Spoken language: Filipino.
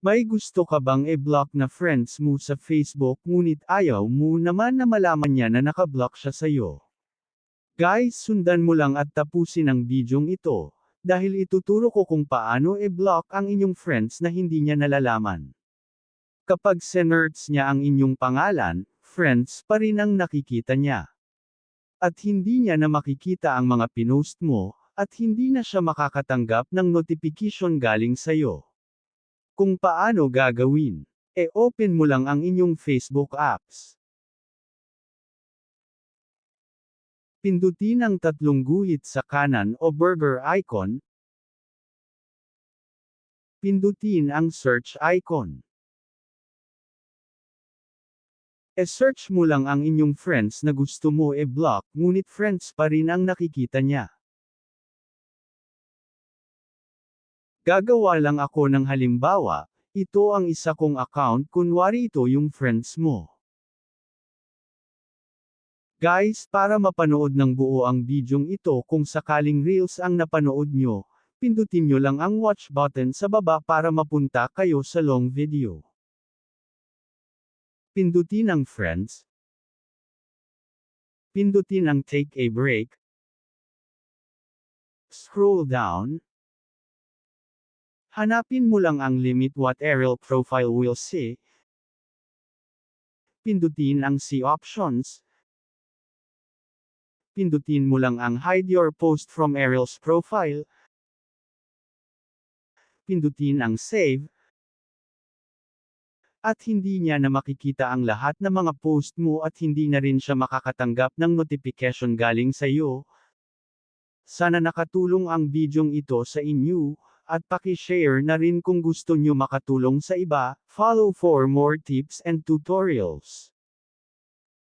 May gusto ka bang i-block na friends mo sa Facebook ngunit ayaw mo naman na malaman niya na nakablock siya sa'yo? Guys sundan mo lang at tapusin ang bidyong ito, dahil ituturo ko kung paano i-block ang inyong friends na hindi niya nalalaman. Kapag senerts niya ang inyong pangalan, friends pa rin ang nakikita niya. At hindi niya na makikita ang mga pinost mo, at hindi na siya makakatanggap ng notification galing sa'yo. Kung paano gagawin? E open mo lang ang inyong Facebook apps. Pindutin ang tatlong guhit sa kanan o burger icon. Pindutin ang search icon. E-search mo lang ang inyong friends na gusto mo e-block ngunit friends pa rin ang nakikita niya. Gagawa lang ako ng halimbawa, ito ang isa kong account kunwari ito yung friends mo. Guys, para mapanood ng buo ang bidyong ito kung sakaling reels ang napanood nyo, pindutin nyo lang ang watch button sa baba para mapunta kayo sa long video. Pindutin ang friends. Pindutin ang take a break. Scroll down. Hanapin mo lang ang limit what aerial profile will see. Pindutin ang see options. Pindutin mo lang ang hide your post from aerial's profile. Pindutin ang save. At hindi niya na makikita ang lahat ng mga post mo at hindi na rin siya makakatanggap ng notification galing sa iyo. Sana nakatulong ang bidyong ito sa inyo, at paki-share na rin kung gusto nyo makatulong sa iba, follow for more tips and tutorials.